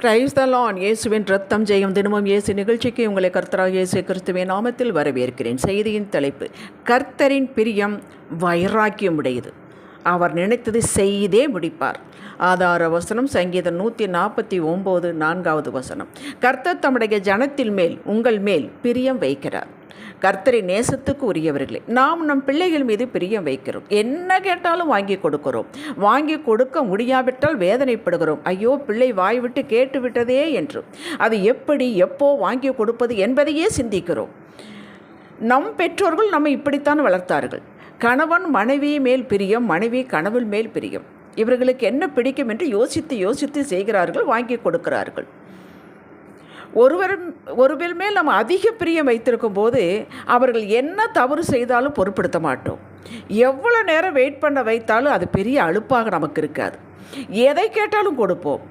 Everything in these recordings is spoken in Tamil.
பிரைஸ் த லான் இயேசுவின் ரத்தம் ஜெயம் தினமும் இயேசு நிகழ்ச்சிக்கு உங்களை கர்த்தராக இயேசு கிறிஸ்துவின் நாமத்தில் வரவேற்கிறேன். செய்தியின் தலைப்பு கர்த்தரின் பிரியம் வைராக்கியம் உடையது அவர் நினைத்தது செய்தே முடிப்பார். ஆதார வசனம் சங்கீதம் நூற்றி நாற்பத்தி ஒம்பது நான்காவது வசனம். கர்த்தர் தம்முடைய ஜனத்தின் மேல் உங்கள் மேல் பிரியம் வைக்கிறார். கர்த்தரை நேசத்துக்கு உரியவர்களே நாம் நம் பிள்ளைகள் மீது பிரியம் வைக்கிறோம். என்ன கேட்டாலும் வாங்கி கொடுக்கிறோம். வாங்கி கொடுக்க முடியாவிட்டால் வேதனைப்படுகிறோம். ஐயோ பிள்ளை வாய் விட்டு கேட்டு விட்டதே என்று. அது எப்படி எப்போ வாங்கி கொடுப்பது என்பதையே சிந்திக்கிறோம். நம் பெற்றோர்கள் நம்மை இப்படித்தான் வளர்த்தார்கள். கணவன் மனைவி மேல் பிரியம் மனைவி கணவன் மேல் பிரியம். இவர்களுக்கு என்ன பிடிக்கும் என்று யோசித்து யோசித்து செய்கிறார்கள் வாங்கி கொடுக்கிறார்கள். ஒருவர் ஒருவர் மேல் நம்ம அதிக பிரியம் வைத்திருக்கும் போது அவர்கள் என்ன தவறு செய்தாலும் பொருட்படுத்த மாட்டோம். எவ்வளோ நேரம் வெயிட் பண்ண வைத்தாலும் அது பெரிய அலுப்பாக நமக்கு இருக்காது. எதை கேட்டாலும் கொடுப்போம்.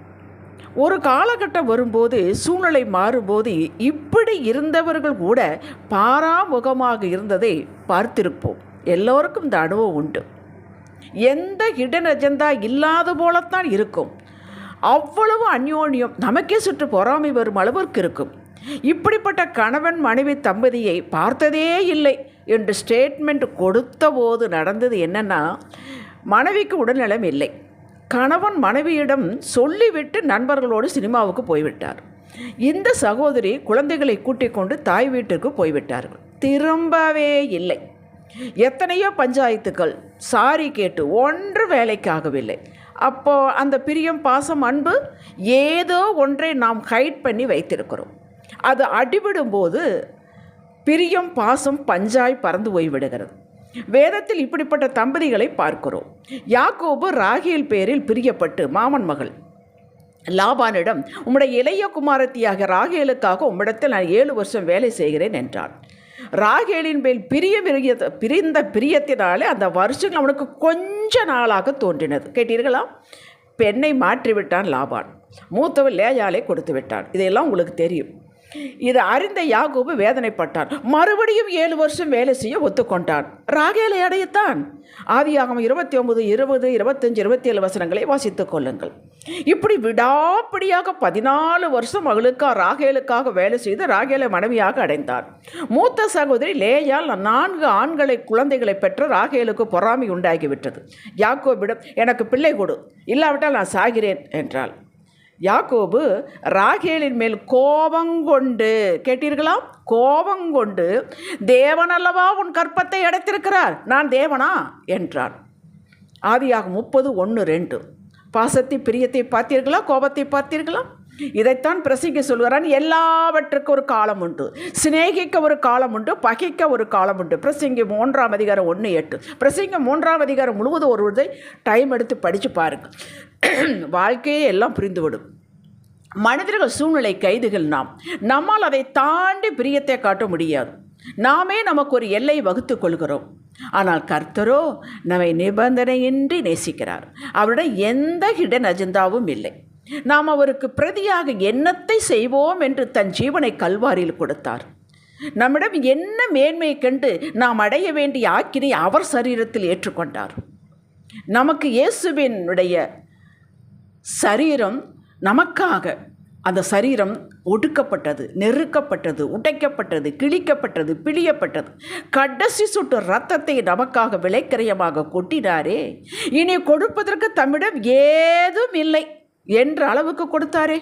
ஒரு காலகட்டம் வரும்போது சூழ்நிலை மாறும்போது இப்படி இருந்தவர்கள் கூட பாராமுகமாக இருந்ததை பார்த்திருப்போம். எல்லோருக்கும் இந்த அனுபவம் உண்டு. எந்த ஹிடன் அஜெண்டா இல்லாத போலத்தான் இருக்கும். அவ்வளவு அந்யோன்யம். நமக்கே சுற்று பொறாமை வரும் அளவிற்கு இருக்கும். இப்படிப்பட்ட கணவன் மனைவி தம்பதியை பார்த்ததே இல்லை என்று ஸ்டேட்மெண்ட் கொடுத்த போது நடந்தது என்னென்னா மனைவிக்கு உடல்நலம் இல்லை. கணவன் மனைவியிடம் சொல்லிவிட்டு நண்பர்களோடு சினிமாவுக்கு போய்விட்டார். இந்த சகோதரி குழந்தைகளை கூட்டிக் கொண்டு தாய் வீட்டிற்கு போய்விட்டார்கள். திரும்பவே இல்லை. எத்தனையோ பஞ்சாயத்துக்கள் சாரி கேட்டு ஒன்று வேலைக்காகவில்லை. அப்போது அந்த பிரியம் பாசம் அன்பு ஏதோ ஒன்றை நாம் ஹைட் பண்ணி வைத்திருக்கிறோம். அது அடிபடும்போது பிரியம் பாசம் பஞ்சாய் பறந்து போய்விடுகிறது வேதத்தில் இப்படிப்பட்ட தம்பதிகளை பார்க்கிறோம். யாக்கோபு ராகியல் பேரில் பிரியப்பட்டு மாமன் மகள் லாபானிடம் உம்முடைய இளைய குமாரத்தியாக ராகேலுக்காக உம்மிடத்தில் நான் ஏழு வருஷம் வேலை செய்கிறேன் என்றான். ராகேலின் மேல் பிரிய பிரிய பிரிந்த பிரியத்தினாலே அந்த வருஷங்கள் அவனுக்கு கொஞ்ச நாளாக தோன்றினது. கேட்டீர்களா? பெண்ணை மாற்றிவிட்டான் லாபான். மூத்தவன் லேயாலே கொடுத்து விட்டான் இதையெல்லாம் உங்களுக்கு தெரியும். இது அறிந்த யாகூபு வேதனைப்பட்டான் மறுபடியும் ஏழு வருஷம் வேலை செய்ய ஒத்துக்கொண்டான் ராகேலை அடையத்தான். ஆதியாகம் இருபத்தி ஒன்பது இருபது இருபத்தஞ்சு இருபத்தி ஏழு வசனங்களை வாசித்துக் கொள்ளுங்கள். இப்படி விடாப்பிடியாக பதினாலு வருஷம் மகளுக்காக ராகேலுக்காக வேலை செய்து ராகேலை மனைவியாக அடைந்தார். மூத்த சகோதரி லேயால் நான்கு ஆண்களை குழந்தைகளை பெற்ற ராகேலுக்கு பொறாமை உண்டாகிவிட்டது. யாக்கோபிடம் எனக்கு பிள்ளை கொடு. இல்லாவிட்டால் நான் சாகிறேன் என்றாள். யாக்கோபு ராகேலின் மேல் கோபங்கொண்டு கேட்டீர்களா? கோபங்கொண்டு தேவனல்லவா உன் கற்பத்தை அடைத்திருக்கிறார்? நான் தேவனா? என்றான். ஆதியாக முப்பது ஒன்று ரெண்டு. பாசத்தை பிரியத்தை பார்த்தீர்களா? கோபத்தை பார்த்தீர்களா? இதைத்தான் பிரசிக்க சொல்கிறான். எல்லாவற்றுக்கும் ஒரு காலம் உண்டு. சிநேகிக்க ஒரு காலம் உண்டு பகைக்க ஒரு காலம் உண்டு. பிரசிங்க மூன்றாம் அதிகாரம் ஒன்று எட்டு. பிரசிங்க மூன்றாம் அதிகாரம் முழுவதும் ஒரு இதை டைம் எடுத்து படித்து பாருங்கள் வாழ்க்கையே எல்லாம் புரிந்துவிடும். மனிதர்கள் சூழ்நிலை கைதுகள் நாம். நம்மால் அதை தாண்டி பிரியத்தை காட்ட முடியாது. நாமே நமக்கு ஒரு எல்லை வகுத்து கொள்கிறோம். ஆனால் கர்த்தரோ நம்மை நிபந்தனையின்றி நேசிக்கிறார். அவரிடம் எந்த ஹிடன் அஜெண்டாவும் இல்லை. நாம் அவருக்கு பிரதியாக என்னத்தை செய்வோம் என்று தன் ஜீவனை கல்வாரியில் கொடுத்தார். நம்மிடம் என்ன மேன்மையை கண்டு நாம் அடைய வேண்டிய ஆக்கினை அவர் சரீரத்தில் ஏற்றுக்கொண்டார். நமக்கு இயேசுவினுடைய சரீரம் நமக்காக அந்த சரீரம் ஒடுக்கப்பட்டது நெருக்கப்பட்டது உடைக்கப்பட்டது கிழிக்கப்பட்டது பிழியப்பட்டது. கடைசி சுட்டு ரத்தத்தை நமக்காக விலைக்கரையமாக கொட்டினாரே. இனி கொடுப்பதற்கு தம்மிடம் ஏதும் இல்லை. என்ற அளவுக்கு கொடுத்தாரே.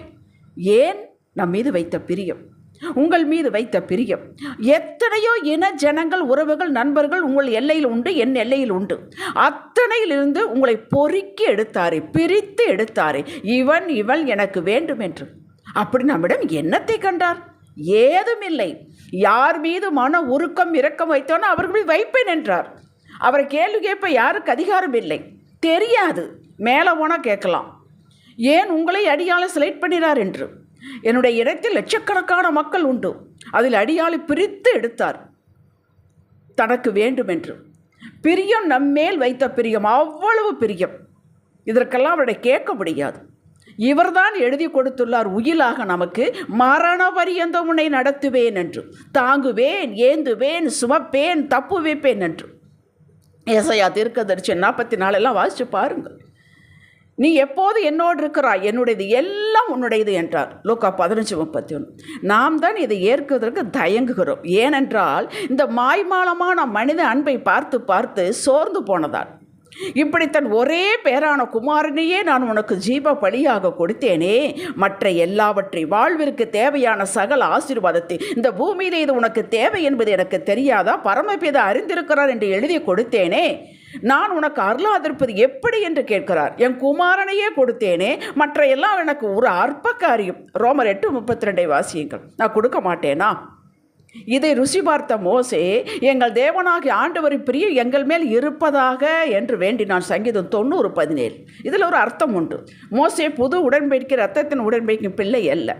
ஏன்? நம் மீது வைத்த பிரியம். உங்கள் மீது வைத்த பிரியம். எத்தனையோ இன ஜனங்கள் உறவுகள் நண்பர்கள் உங்கள் எல்லையில் உண்டு என் எல்லையில் உண்டு. அத்தனையிலிருந்து உங்களை பொறுக்கி எடுத்தாரே பிரித்து எடுத்தாரே. இவன் இவள் எனக்கு வேண்டும் என்று. அப்படி நம்மிடம் என்னத்தை கண்டார்? ஏதுமில்லை. யார் மீது மன உருக்கம் இரக்கம் வைத்தோன்னு அவர்கள் வைப்பேன் என்றார். அவரை கேள்வி கேட்ப யாருக்கு அதிகாரம் இல்லை தெரியாது. மேலே போனால் கேட்கலாம். ஏன் உங்களை அடியாளை செலக்ட் பண்ணினார் என்று? என்னுடைய இடத்தில் லட்சக்கணக்கான மக்கள் உண்டு. அதில் அடியாளை பிரித்து எடுத்தார். தனக்கு வேண்டும் என்று பிரியம் நம்மேல் வைத்த பிரியம். அவ்வளவு பிரியம். இதற்கெல்லாம் அவரை கேட்க முடியாது. இவர்தான் எழுதி கொடுத்துள்ளார் உயிலாக நமக்கு மரண பரியந்த உன்னை நடத்துவேன் என்று. தாங்குவேன் ஏந்துவேன் சுமப்பேன் தப்பு வைப்பேன் என்று. ஏசையா தீர்க்கதரிசி நாற்பத்தி நாலெல்லாம் வாசித்து பாருங்கள். நீ எப்போது என்னோடு இருக்கிறாய்? என்னுடையது எல்லாம் உன்னுடையது என்றார். லோக்கா பதினஞ்சு முப்பத்தி ஒன்று நாம் தான் இதை ஏற்குவதற்கு தயங்குகிறோம். ஏனென்றால் இந்த மாய்மாலமான மனித அன்பை பார்த்து பார்த்து சோர்ந்து போனதால். இப்படி தன் ஒரே பேரான குமாரனையே நான் உனக்கு ஜீவ பலியாக கொடுத்தேனே. மற்ற எல்லாவற்றை வாழ்விற்கு தேவையான சகல ஆசீர்வாதத்தை இந்த பூமியிலே இது உனக்கு தேவை என்பது எனக்கு தெரியாதா? பரமபிதா அறிந்திருக்கிறார் என்று எழுதி கொடுத்தேனே. நான் உனக்கு அருளாதிருப்பது எப்படி என்று கேட்கிறார். என் குமாரனையே கொடுத்தேனே. மற்ற எல்லாம் எனக்கு ஒரு அற்ப காரியம் ரோமர் எட்டு முப்பத்தி ரெண்டை வாசியுங்கள். நான் கொடுக்க மாட்டேனா? இதை ருசி பார்த்த மோசே எங்கள் தேவனாகி ஆண்டவரின் பிரிய எங்கள் மேல் இருப்பதாக என்று வேண்டி நான் சங்கீதம் தொண்ணூறு பதினேழு. இதில் ஒரு அர்த்தம் உண்டு. மோசே புது உடன்படிக்கை ரத்தத்தின் உடன்படிக்கும் பிள்ளை அல்ல.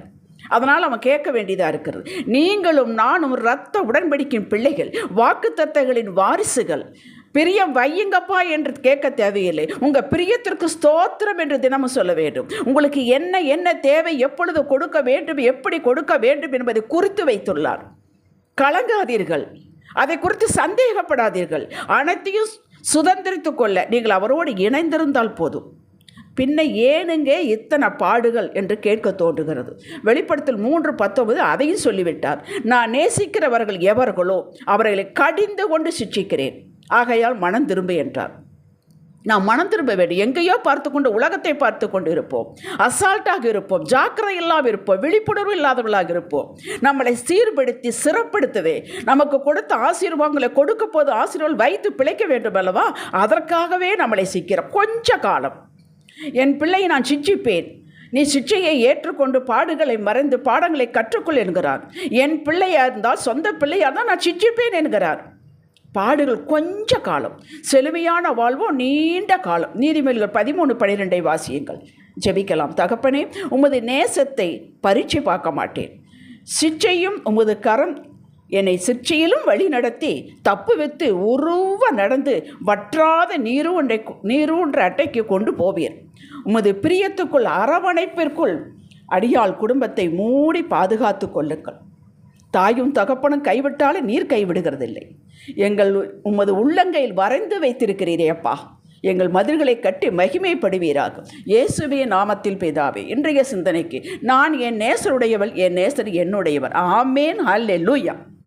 அதனால் அவன் கேட்க வேண்டியதாக இருக்கிறது. நீங்களும் நானும் இரத்த உடன்படிக்கும் பிள்ளைகள் வாக்குத்தத்தங்களின் வாரிசுகள். பிரியம் வையுங்கப்பா என்று கேட்க தேவையில்லை. உங்கள் பிரியத்திற்கு ஸ்தோத்திரம் என்று தினமும் சொல்ல வேண்டும். உங்களுக்கு என்ன என்ன தேவை எப்பொழுது கொடுக்க வேண்டும் எப்படி கொடுக்க வேண்டும் என்பதை குறித்து வைத்துள்ளார். கலங்காதீர்கள். அதை குறித்து சந்தேகப்படாதீர்கள். அனைத்தையும் சுதந்திரித்து கொள்ள நீங்கள் அவரோடு இணைந்திருந்தால் போதும். பின்ன ஏனுங்க இத்தனை பாடுகள் என்று கேட்க தோன்றுகிறது. வெளிப்படத்தில் மூன்று பத்தொன்பது அதையும் சொல்லிவிட்டார். நான் நேசிக்கிறவர்கள் எவர்களோ அவர்களை கடிந்து கொண்டு சிட்சிக்கிறேன் ஆகையால் மனம் திரும்பு என்றார். நாம் மனம் திரும்ப வேண்டும். எங்கேயோ பார்த்து கொண்டு உலகத்தை பார்த்து கொண்டு இருப்போம். அசால்ட்டாக இருப்போம். ஜாக்கிரதை இல்லாமல் இருப்போம். விழிப்புணர்வு இல்லாதவர்களாக இருப்போம். நம்மளை சீர்படுத்தி சிறப்படுத்ததே நமக்கு கொடுத்த ஆசீர்வாதங்களை கொடுக்க போது ஆசீர்வாதம் வைத்து பிழைக்க வேண்டும் அல்லவா? அதற்காகவே நம்மளை சிக்கிறோம். கொஞ்ச காலம். என் பிள்ளையை நான் சிச்சிப்பேன். நீ சிச்சையை ஏற்றுக்கொண்டு பாடுகளை மறைந்து பாடங்களை கற்றுக்கொள் என்கிறார். என் பிள்ளையாக இருந்தால் சொந்த பிள்ளையாக இருந்தால் நான் சிச்சிப்பேன் என்கிறார். பாடுகள் கொஞ்ச காலம். செழுமையான வாழ்வோ நீண்ட காலம். நீதிமொழிகள் பதிமூணு பனிரெண்டை வாசியுங்கள். ஜெபிக்கலாம். தகப்பனே உமது நேசத்தை பரீட்சை பார்க்க மாட்டேன். சிச்சையும் உமது கரம் என்னை சிற்சையிலும் வழி நடத்தி தப்பு வைத்து உருவ நடந்து வற்றாத நீரூண்டை நீரூன்ற அட்டைக்கு கொண்டு போவீர். உமது பிரியத்துக்குள் அரவணைப்பிற்குள் அடியாள் குடும்பத்தை மூடி பாதுகாத்து கொள்ளுங்கள். தாயும் தகப்பனும் கைவிட்டாலும் நீர் கைவிடுகிறதில்லை. எங்கள் உமது உள்ளங்கையில் வரைந்து வைத்திருக்கிறீரே அப்பா. எங்கள் மதில்களை கட்டி மகிமைப்படுவீராக. இயேசுவே நாமத்தில் பிதாவே இன்றைய சிந்தனைக்கு நான் என் நேசருடையவள் என் நேசர் என்னுடையவர். ஆமேன். ஹல்லே லூயா